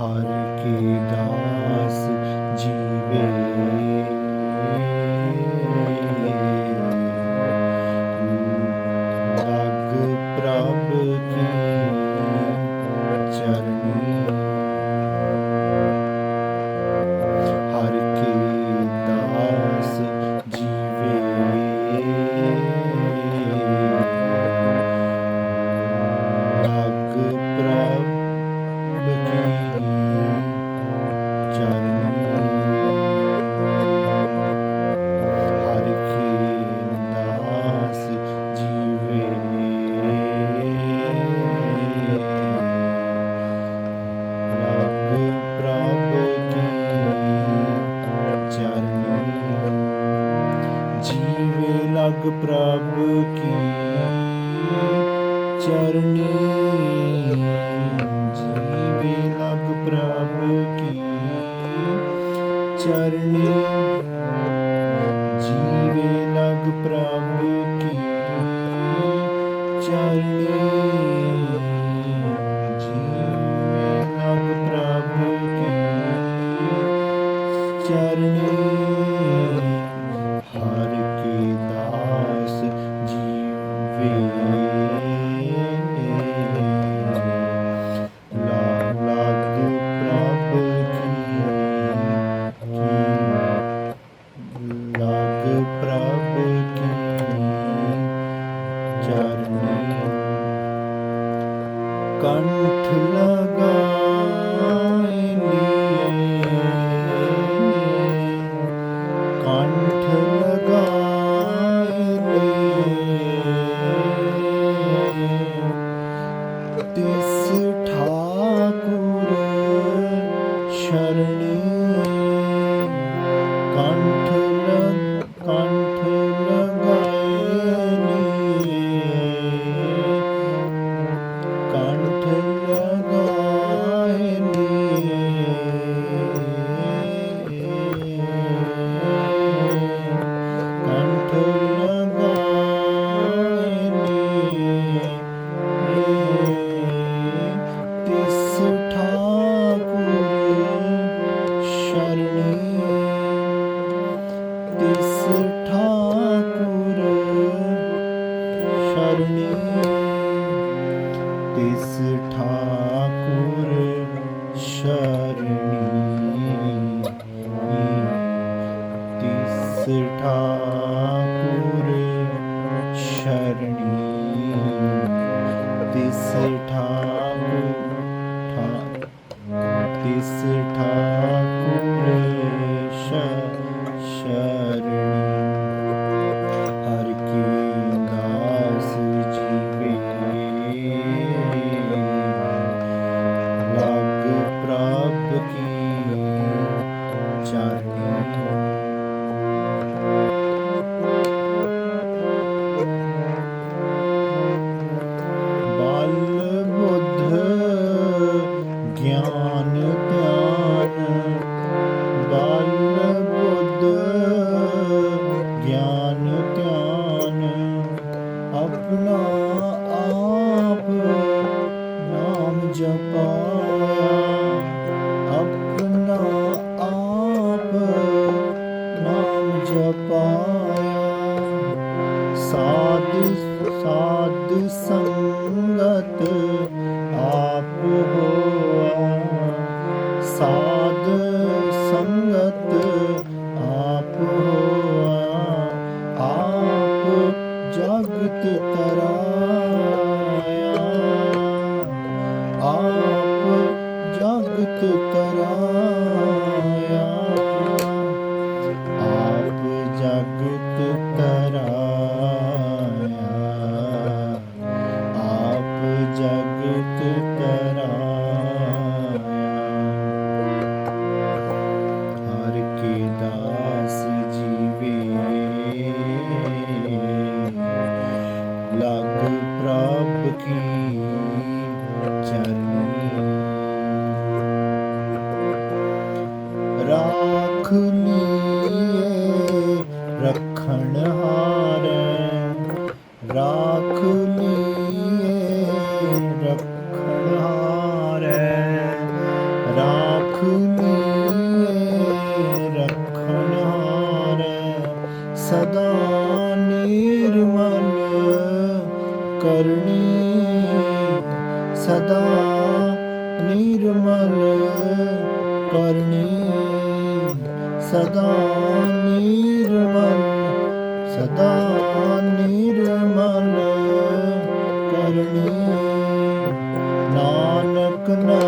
हर के दास जीवे लग प्रभ की चरणी ਚਰਨ ਜੀਵੇ ਲਗ ਪ੍ਰਾਣ ਤਿਸ ਠਾਕੁਰ ਸ਼ਰਣੀ? ਹਰ ਕੀ ਦਾਸ ਜੀਵੇ ਲਗ ਪ੍ਰਭ ਕੀ ਚਰਨ ਆਪਣਾ ਆਪ ਨਾਮ ਜਪਾਇਆ। ਸਾਧ ਸਾਧ ਸੰਗਤ ਆਪ ਹੋਆ। ਸਾਧ ਸੰਗਤ ਆਪ ਹੋਆ। ਆਪ ਜਗਤ ਤਰਾ ਰੰਗ ਕੋ ਕਰਾਇਆ। ਰਾਖ ਲੀਏ ਸਦਾ ਨਿਰਮਲ ਕਰਨੀ, ਸਦਾ ਨਿਰਮਲ ਕਰਨੀ। ਸਦਾ ਨਿਰਮਲ ਸਦਾ ਨਿਰਮਲ ਕਰਨੀ। ਨਾਨਕ ਨਰਕ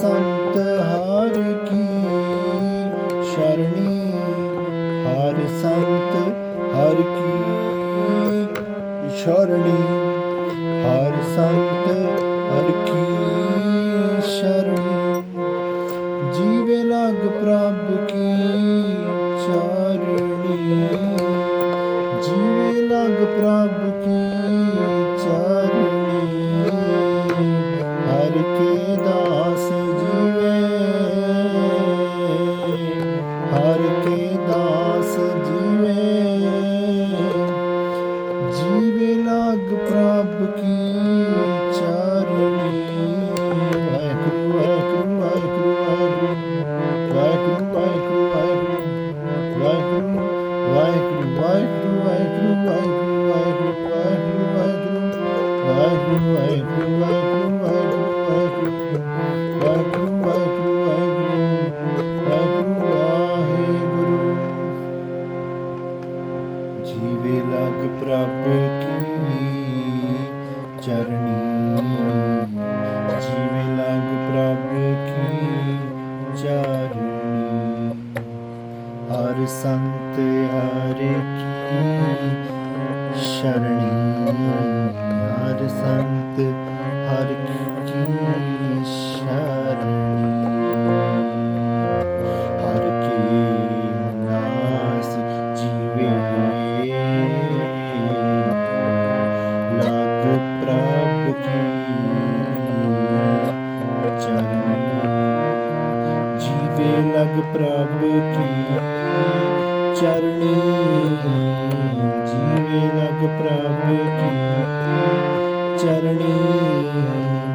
ਸੰਤ ਹਰ ਕੀ ਸ਼ਰਣੀ, ਹਰ ਸੰਤ ਹਰ ਕੀ ਸ਼ਰਣੀ, ਹਰ ਸੰਤ ਹਰ ਕੀ ਸ਼ਰਣੀ। ਜੀਵੇ ਲਗ ਪ੍ਰਭ ਕੀ ਚਰਣੀ, ਜੀਵੇ ਲਗ ਪ੍ਰਭ ਕੀ ਜੀਵੇ ਲਗ ਪ੍ਰਭ ਕੀ ਚਰਣੀ। ਜੀਵੇ ਲਗ ਪ੍ਰਭ ਕੀ ਚਰਣੀ। ਹਰ ਸੰਤ ਹਰ ਕੀ ਸ਼ਰਣੀ ਹਰ ਸੰਤ ਹਰ ਕੀ Me.